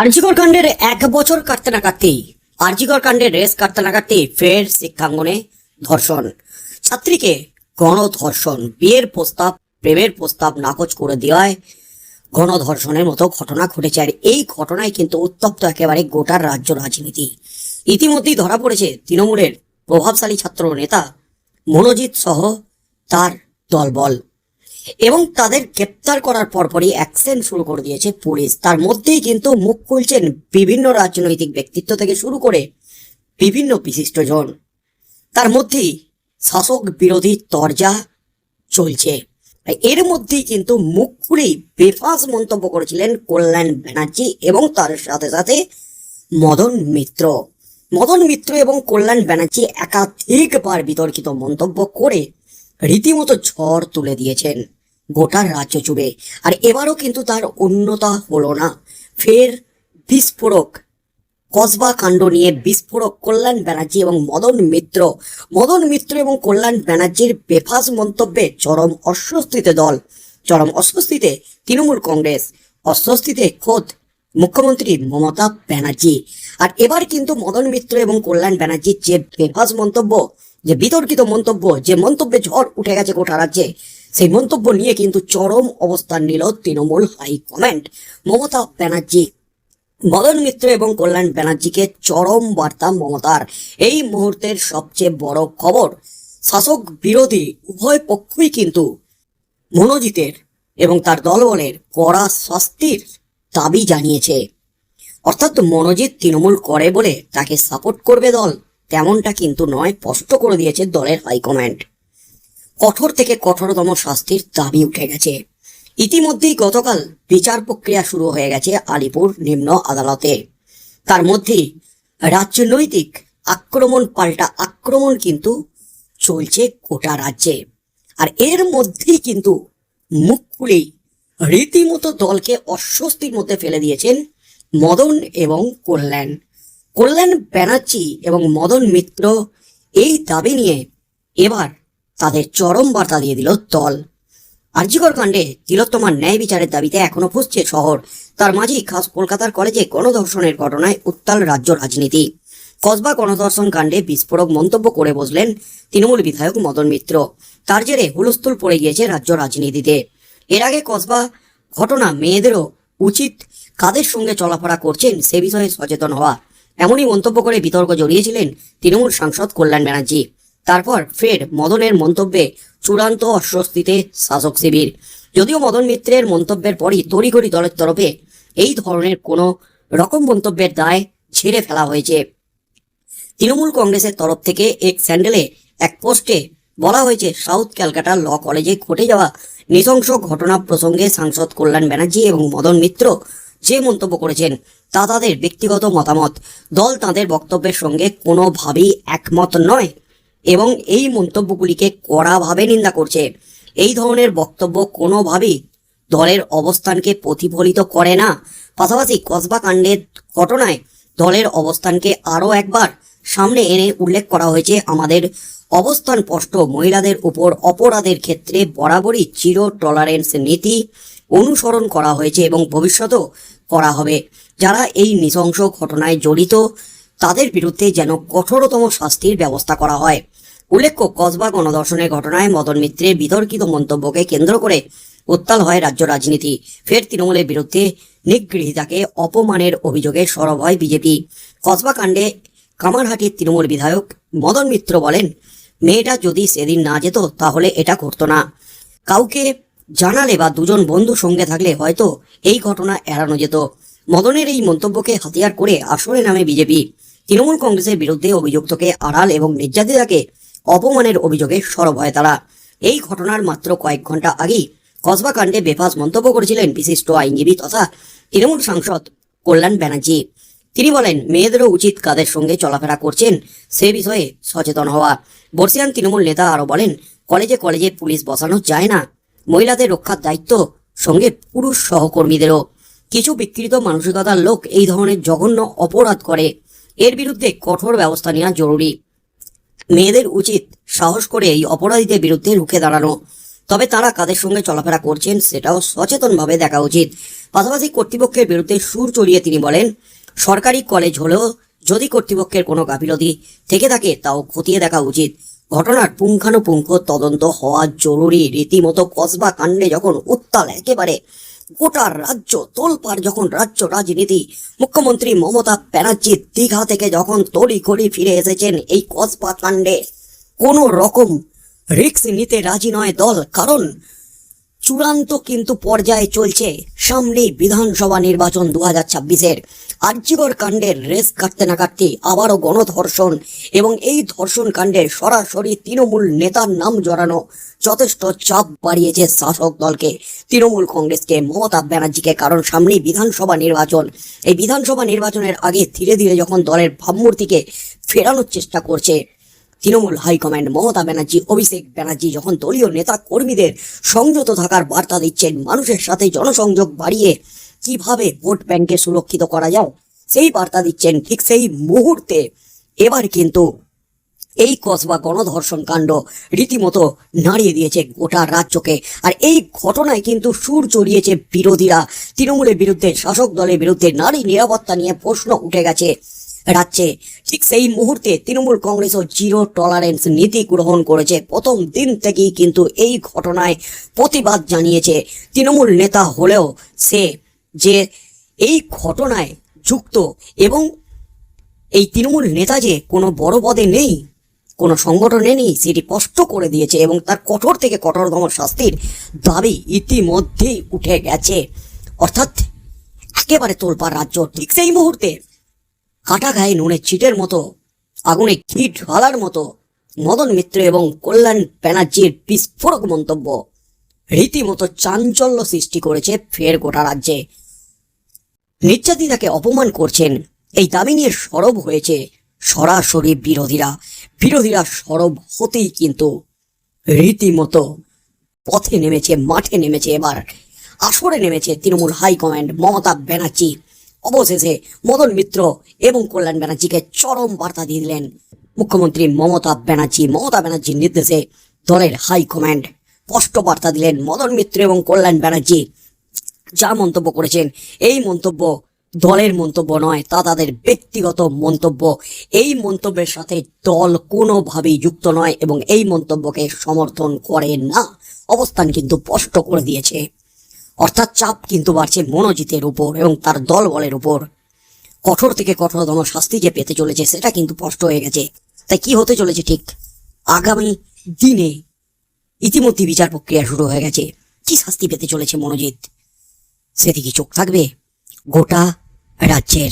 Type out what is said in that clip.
আরজিকর কাণ্ডের এক বছর কাটতে না কাটতেই, আরজিকর কাণ্ডের রেস কাটতে না কাটতেই ফের শিক্ষাঙ্গনে ধর্ষণ। ছাত্রীকে গণধর্ষণ, বিয়ের প্রস্তাব, প্রেমের প্রস্তাব নাকচ করে দেওয়ায় গণধর্ষণের মতো ঘটনা ঘটেছে। আর এই ঘটনায় কিন্তু উত্তপ্ত একেবারে গোটার রাজ্য রাজনীতি। ইতিমধ্যেই ধরা পড়েছে তৃণমূলের প্রভাবশালী ছাত্র নেতা মনোজিৎ সহ তার দলবল। এবং তাদের গ্রেপ্তার করার পরপরই অ্যাকশন শুরু করে দিয়েছে পুলিশ। তার মধ্যেই কিন্তু মুখ খুলছেন বিভিন্ন রাজনৈতিক ব্যক্তিত্ব থেকে শুরু করে বিভিন্ন বিশিষ্টজন তার মধ্যেই শাসক বিরোধী তরজা চলছে। এর মধ্যেই কিন্তু মুখ খুলেই বেফাস মন্তব্য করেছিলেন কল্যাণ ব্যানার্জি এবং তার সাথে সাথে মদন মিত্র। মদন মিত্র এবং কল্যাণ ব্যানার্জি একাধিকবার বিতর্কিত মন্তব্য করে রীতিমতো ঝড় তুলে দিয়েছেন। গোটা রাজ্য জুড়ে। আর এবারও কিন্তু তার অন্যতা হলো না। ফের বিস্ফোরক। কসবা কাণ্ড নিয়ে বিস্ফোরক কল্যাণ ব্যানার্জি এবং মদন মিত্র। মদন মিত্র এবং কল্যাণ ব্যানার্জির বেফাস মন্তব্যে চরম অস্বস্তিতে দল। চরম অস্বস্তিতে তৃণমূল কংগ্রেস। অস্বস্তিতে খোদ মুখ্যমন্ত্রী মমতা ব্যানার্জি। আর এবার কিন্তু মদন মিত্র এবং কল্যাণ ব্যানার্জির যে বেফাস মন্তব্য, যে বিতর্কিত মন্তব্য, যে মন্তব্যে ঝড় উঠে গেছে গোটা রাজ্যে সেই মন্তব্য নিয়ে কিন্তু চরম অবস্থান নিল তৃণমূল হাইকমান্ড। মমতা ব্যানার্জি। মদন মিত্র এবং কল্যাণ ব্যানার্জিকে চরম বার্তা মমতার। এই মুহূর্তের সবচেয়ে বড় খবর, শাসক বিরোধী উভয় পক্ষই কিন্তু মনোজিতের এবং তার দলবলের কড়া শাস্তির দাবি জানিয়েছে। অর্থাৎ মনোজিৎ তৃণমূল করে বলে তাকে সাপোর্ট করবে দল, তেমনটা কিন্তু নয়, স্পষ্ট করে দিয়েছে দলের হাইকমান্ড। কঠোর থেকে কঠোরতম শাস্তির দাবি উঠে গেছে। ইতিমধ্যেই গতকাল বিচার প্রক্রিয়া শুরু হয়ে গেছে আলিপুর নিম্ন আদালতে। তার মধ্যেই রাজনৈতিক আক্রমণ পাল্টা আক্রমণ কিন্তু চলছে গোটা রাজ্যে। আর এর মধ্যেই কিন্তু মুখ খুলেই রীতিমতো দলকে অস্বস্তির মধ্যে ফেলে দিয়েছেন মদন এবং কল্যাণ। কল্যাণ ব্যানার্জি এবং মদন মিত্র এই দাবি নিয়ে এবার তাদের চরম বার্তা দিয়ে দিল দল। আর্যিকর কাণ্ডে তিলোত্তমার ন্যায় বিচারের দাবিতে এখনও ফুসছে শহর। তার মাঝেই খাস কলকাতার কলেজে গণধর্ষণের ঘটনায় উত্তাল রাজ্য রাজনীতি। কসবা গণধর্ষণ কাণ্ডে বিস্ফোরক মন্তব্য করে বসলেন তৃণমূল বিধায়ক মদন মিত্র। তার জেরে হুলস্থুল পড়ে গিয়েছে রাজ্য রাজনীতিতে। এর আগে কসবা ঘটনা মেয়েদেরও উচিত কাদের সঙ্গে চলাফেরা করছেন সে বিষয়ে সচেতন হওয়া। এমনই মন্তব্য করে বিতর্ক জড়িয়েছিলেন তৃণমূল সাংসদ কল্যাণ ব্যানার্জি। তারপর ফের মদনের মন্তব্যে চূড়ান্ত অস্বস্তিতে শাসক শিবির। যদিও মদন মিত্রের মন্তব্যের পরই তড়িঘড়ি দলের তরফে এই ধরনের কোনো রকম মন্তব্যের দায় ছেড়ে ফেলা হয়েছে। তৃণমূল কংগ্রেসের তরফ থেকে এক স্যান্ডেলে এক পোস্টে বলা হয়েছে, সাউথ ক্যালকাটা ল কলেজে ঘটে যাওয়া নৃশংস ঘটনা প্রসঙ্গে সাংসদ কল্যাণ ব্যানার্জি এবং মদন মিত্র যে মন্তব্য করেছেন তা তাদের ব্যক্তিগত মতামত। দল তাদের বক্তব্যের সঙ্গে কোনোভাবেই একমত নয়। এবং এই মন্তব্যগুলিকে কড়াভাবে নিন্দা করছে। এই ধরনের বক্তব্য কোনোভাবেই দলের অবস্থানকে প্রতিফলিত করে না। পাশাপাশি কসবা কাণ্ডের ঘটনায় দলের অবস্থানকে আরও একবার সামনে এনে উল্লেখ করা হয়েছে, আমাদের অবস্থান স্পষ্ট। মহিলাদের উপর অপরাধের ক্ষেত্রে বরাবরই চির টলারেন্স নীতি অনুসরণ করা হয়েছে এবং ভবিষ্যতেও করা হবে। যারা এই নৃশংস ঘটনায় জড়িত, তাদের বিরুদ্ধে যেন কঠোরতম শাস্তির ব্যবস্থা করা হয়। উল্লেখ্য, কসবা গণধর্ষণের ঘটনায় মদন মিত্রের বিতর্কিত মন্তব্যকে কেন্দ্র করে উত্তাল হয় রাজ্য রাজনীতি। ফের তৃণমূলের বিরুদ্ধে নিগৃহীতাকে অপমানের অভিযোগে সরব হয় বিজেপি। কসবা কাণ্ডে কামারহাটির তৃণমূল বিধায়ক মদন মিত্র বলেন, মেয়েটা যদি সেদিন না যেত, তাহলে এটা করতো না। কাউকে জানালে বা দুজন বন্ধু সঙ্গে থাকলে হয়তো এই ঘটনা এড়ানো যেত। মদনের এই মন্তব্যকে হাতিয়ার করে আসরে নামে বিজেপি। তৃণমূল কংগ্রেসের বিরুদ্ধে অভিযুক্তকে আড়াল এবং নির্যাতিতাকে অপমানের অভিযোগে সরব হয় তারা। এই ঘটনার মাত্র কয়েক ঘণ্টা আগেই কসবা কাণ্ডে বেফাস মন্তব্য করেছিলেন বিশিষ্ট আইনজীবী তথা তৃণমূল সাংসদ কল্যাণ ব্যানার্জি। তিনি বলেন, মেয়েদেরও উচিত কাদের সঙ্গে চলাফেরা করছেন সে বিষয়ে সচেতন হওয়া। বর্ষিয়ান তৃণমূল নেতা আরও বলেন, কলেজে কলেজে পুলিশ বসানো যায় না। মহিলাদের রক্ষার দায়িত্ব সঙ্গে পুরুষ সহকর্মীদেরও। কিছু বিকৃত মানসিকতার লোক এই ধরনের জঘন্য অপরাধ করে। এর বিরুদ্ধে কঠোর ব্যবস্থা নেওয়া জরুরি। মেয়েদের উচিত সাহস করে এই অপরাধীদের বিরুদ্ধে রুখে দাঁড়ানো। তবে তারা কাদের সঙ্গে চলাফেরা করছেন সেটাও সচেতনভাবে দেখা উচিত। পাশাপাশি কর্তৃপক্ষের বিরুদ্ধে সুর চড়িয়ে তিনি বলেন, সরকারি কলেজ হলেও যদি কর্তৃপক্ষের কোনো গাফিলতি থেকে থাকে, তাও খতিয়ে দেখা উচিত। ঘটনার পুঙ্খানুপুঙ্খ তদন্ত হওয়া জরুরি। রীতিমতো কসবা কাণ্ডে যখন উত্তাল একেবারে গোটা রাজ্য, তোলপাড় যখন রাজ্য রাজনীতি, মুখ্যমন্ত্রী মমতা ব্যানার্জি দীঘা থেকে যখন তড়ি ঘড়ি ফিরে এসেছেন এই কসবা কাণ্ডে, কোনো রকম রিক্স নিতে রাজি নয় দল। কারণ চূড়ান্ত কিন্তু পর্যায়ে চলছে সামনে বিধানসভা নির্বাচন দু হাজার ছাব্বিশের। আর্যিকর কাণ্ডের রেস কাটতে না কাটতে আবারও গণধর্ষণ এবং এই ধর্ষণ কাণ্ডে সরাসরি তৃণমূল নেতার নাম জড়ানো যথেষ্ট চাপ বাড়িয়েছে শাসক দলকে। তৃণমূল কংগ্রেসকে, মমতা ব্যানার্জিকে, কারণ সামনেই বিধানসভা নির্বাচন। এই বিধানসভা নির্বাচনের আগে ধীরে ধীরে যখন দলের ভাবমূর্তিকে ফেরানোর চেষ্টা করছে তৃণমূল হাইকমান্ড মমতা ব্যানার্জি, অভিষেক ব্যানার্জি যখন দলীয় নেতা কর্মীদের সংযত থাকার বার্তা দিচ্ছেন, মানুষের সাথে জনসংযোগ বাড়িয়ে কীভাবে ভোট ব্যাংকে সুরক্ষিত করা যায়, সেই বার্তা দিচ্ছেন ঠিক সেই মুহূর্তে। এবার কিন্তু এই কসবা গণধর্ষণ কাণ্ড রীতিমতো নাড়িয়ে দিয়েছে গোটা রাজ্যকে। আর এই ঘটনায় কিন্তু সুর চড়িয়েছে বিরোধীরা। তৃণমূলের বিরুদ্ধে, শাসক দলের বিরুদ্ধে নারী নিরাপত্তা নিয়ে প্রশ্ন উঠে গেছে। রাজ্যে। ঠিক সেই মুহূর্তে তৃণমূল কংগ্রেসও জিরো টলারেন্স নীতি গ্রহণ করেছে। প্রথম দিন থেকেই কিন্তু এই ঘটনায় প্রতিবাদ জানিয়েছে তৃণমূল নেতা হলেও সে যে এই ঘটনায় যুক্ত এবং এই তৃণমূল নেতা যে কোনো বড় পদে নেই, কোনো সংগঠনে নেই, সেটি স্পষ্ট করে দিয়েছে এবং তার কঠোর থেকে কঠোরতম শাস্তির দাবি ইতিমধ্যেই উঠে গেছে। অর্থাৎ একেবারে তোলপাড় রাজ্য। ঠিক সেই মুহূর্তে কাটা গায়ে নুনের চিটের মতো, আগুনে ঘি ঢালার মতো, মদন মিত্র এবং কল্যাণ ব্যানার্জির বিস্ফোরক মন্তব্য। রীতিমতো চাঞ্চল্য সৃষ্টি করেছে ফের গোটা রাজ্যে। নির্যাতিতাকে অপমান করছেন, এই দাবি নিয়ে সরব হয়েছে সরাসরি বিরোধীরা। বিরোধীরা সরব হতেই কিন্তু রীতিমতো পথে নেমেছে, মাঠে নেমেছে এবার। আসরে নেমেছে তৃণমূল হাইকমান্ড মমতা ব্যানার্জি। অবশেষে মদন মিত্র এবং কল্যাণ ব্যানার্জিকে চরম বার্তা দিয়ে দিলেন মুখ্যমন্ত্রী মমতা ব্যানার্জি। মমতা ব্যানার্জির নির্দেশে দলের হাইকমান্ড স্পষ্ট বার্তা দিলেন মদন মিত্র এবং কল্যাণ ব্যানার্জি। যা মন্তব্য করেছেন, এই মন্তব্য দলের মন্তব্য নয়, তা তাদের ব্যক্তিগত মন্তব্য। এই মন্তব্যের সাথে দল কোনোভাবেই যুক্ত নয় এবং এই মন্তব্যকে সমর্থন করে না। অবস্থান কিন্তু স্পষ্ট করে দিয়েছে। অর্থাৎ চাপ কিন্তু বাড়ছে মনোজিতের উপর এবং তার দলবলের উপর। কঠোর থেকে কঠোরতম শাস্তি যে পেতে চলেছে, সেটা কিন্তু স্পষ্ট হয়ে গেছে। তাই কি হতে চলেছে ঠিক? আগামী দিনে ইতিমধ্যে বিচার প্রক্রিয়া শুরু হয়ে গেছে। কি শাস্তি পেতে চলেছে মনোজিৎ? সেদিকে চোখ থাকবে গোটা রাজ্যের